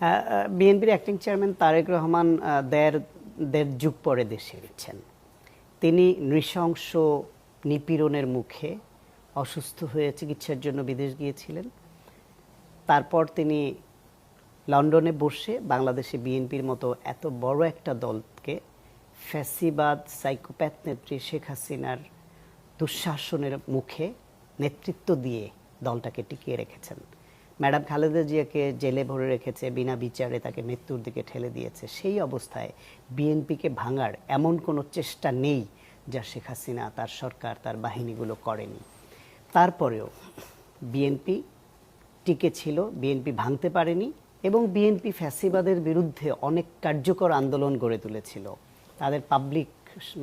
হ্যাঁ বিএনপির acting chairman Tarique Rahman দেড় দেড় যুগ পরে দেশে তিনি নৃশংস নিপীড়নের মুখে অসুস্থ হয়ে চিকিৎসার জন্য বিদেশ গিয়েছিলেন। তারপর তিনি লন্ডনে বসে বাংলাদেশে বিএনপির মতো এত বড় একটা দলকে ফ্যাসিবাদ, সাইকোপ্যাথ নেত্রী শেখ হাসিনার দুঃশাসনের মুখে নেতৃত্ব দিয়ে দলটাকে টিকিয়ে রেখেছেন। ম্যাডাম খালেদা জিয়াকে জেলে ভরে রেখেছে, বিনা বিচারে তাকে মৃত্যুর দিকে ঠেলে দিয়েছে, সেই অবস্থায় বিএনপিকে ভাঙার এমন কোনো চেষ্টা নেই যা শেখ হাসিনা, তার সরকার, তার বাহিনীগুলো করেনি। তারপরেও বিএনপি টিকে ছিল, বিএনপি ভাঙতে পারেনি এবং বিএনপি ফ্যাসিবাদের বিরুদ্ধে অনেক কার্যকর আন্দোলন গড়ে তুলেছিল। তাদের পাবলিক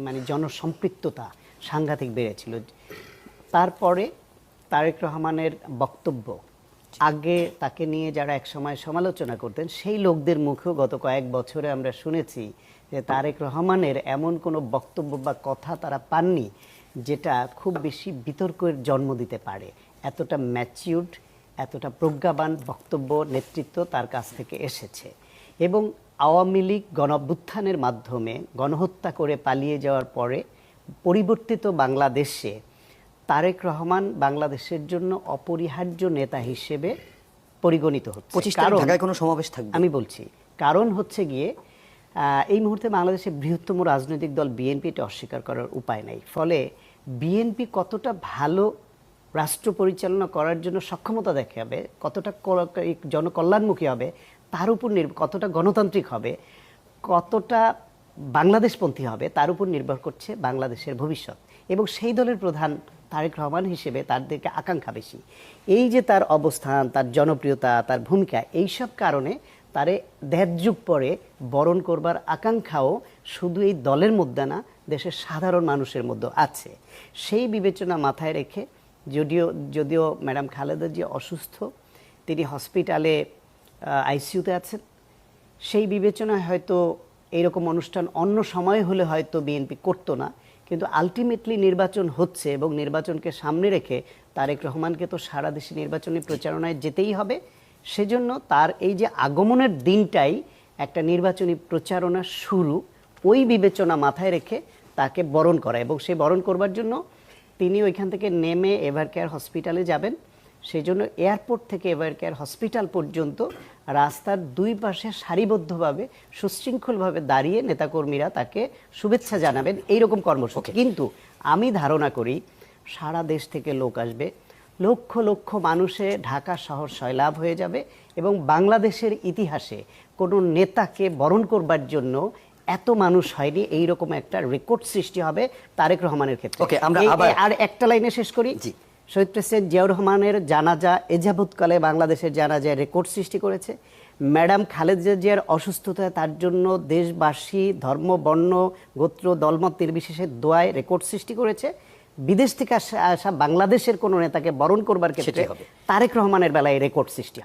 মানে জনসম্পৃক্ততা সাংঘাতিক বেড়েছিল। তারপরে তারেক রহমানের বক্তব্য আগে তাকে নিয়ে যারা একসময় সমালোচনা করতেন, সেই লোকদের মুখেও গত কয়েক বছরে আমরা শুনেছি যে তারেক রহমানের এমন কোনো বক্তব্য বা কথা তারা পাননি যেটা খুব বেশি বিতর্কের জন্ম দিতে পারে। এতটা ম্যাচিউরড এতটা প্রজ্ঞাবান বক্তব্য, নেতৃত্ব তার কাছ থেকে এসেছে। এবং আওয়ামী লীগ গণঅভ্যুত্থানের মাধ্যমে গণহত্যা করে পালিয়ে যাওয়ার পরে পরিবর্তিত বাংলাদেশে তারেক রহমান বাংলাদেশের জন্য অপরিহার্য নেতা হিসেবে পরিগণিত হচ্ছে। কারণ- ঢাকায় কোনো সমাবেশ থাকবে। আমি বলছি কারণ হচ্ছে গিয়ে এই মুহূর্তে বাংলাদেশের বৃহত্তম রাজনৈতিক দল বিএনপি এটা অস্বীকার করার উপায় নাই। ফলে বিএনপি কতটা ভালো রাষ্ট্র পরিচালনা করার জন্য সক্ষমতা দেখাবে কতটা জনকল্যাণমুখী হবে তার উপর কতটা গণতান্ত্রিক হবে কতটা বাংলাদেশপন্থী হবে, তার উপর নির্ভর করছে বাংলাদেশের ভবিষ্যৎ। এবং সেই দলের প্রধান তারেক রহমান হিসেবে তার দিকে আকাঙ্ক্ষা বেশি। এই যে তার অবস্থান, তার জনপ্রিয়তা, তার ভূমিকা, এইসব কারণে তারে দেড় যুগ পরে বরণ করবার আকাঙ্ক্ষাও শুধু এই দলের মধ্যে না, দেশের সাধারণ মানুষের মধ্যে আছে। সেই বিবেচনা মাথায় রেখে যদিও যদিও ম্যাডাম খালেদা জি অসুস্থ, তিনি হসপিটালে আইসিউতে আছেন, সেই বিবেচনায় হয়তো এইরকম অনুষ্ঠান অন্য সময় হলে হয়তো বিএনপি করতো না, কিন্তু আলটিমেটলি নির্বাচন হচ্ছে এবং নির্বাচনকে সামনে রেখে তারেক রহমানকে তো সারা দেশে নির্বাচনী প্রচারণায় যেতেই হবে। সেজন্য তার এই যে আগমনের দিনটাই একটা নির্বাচনী প্রচারণা শুরু, ওই বিবেচনা মাথায় রেখে তাকে বরণ করা এবং সেই বরণ করবার জন্য তিনি ওইখান থেকে নেমে এভার কেয়ার হসপিটালে যাবেন। সেই জন্য এয়ারপোর্ট থেকে এভার কেয়ার হসপিটাল পর্যন্ত রাস্তার দুই পাশে সারিবদ্ধভাবে সুশৃঙ্খলভাবে দাঁড়িয়ে নেতাকর্মীরা তাকে শুভেচ্ছা জানাবেন এইরকম কর্মসূচি। কিন্তু আমি ধারণা করি সারা দেশ থেকে লোক আসবে। লক্ষ লক্ষ মানুষে ঢাকা শহর সয়লাভ হয়ে যাবে এবং বাংলাদেশের ইতিহাসে কোনো নেতাকে বরণ করবার জন্য এত মানুষ হয়নি এইরকম একটা রেকর্ড সৃষ্টি হবে তারেক রহমানের ক্ষেত্রে। আর একটা লাইনে শেষ করি। শহীদ প্রেসিডেন্ট জিয়াউর রহমানের জানাজা এজাবৎকালে বাংলাদেশের জানাজায় রেকর্ড সৃষ্টি করেছে ম্যাডাম খালেদা জিয়ার অসুস্থতায় তার জন্য দেশবাসী ধর্ম বর্ণ গোত্র দলমত নির্বিশেষে দোয়ায় রেকর্ড সৃষ্টি করেছে বিদেশ থেকে আসা আসা বাংলাদেশের কোনো নেতাকে বরণ করবার ক্ষেত্রে। তারেক রহমানের বেলায় রেকর্ড সৃষ্টি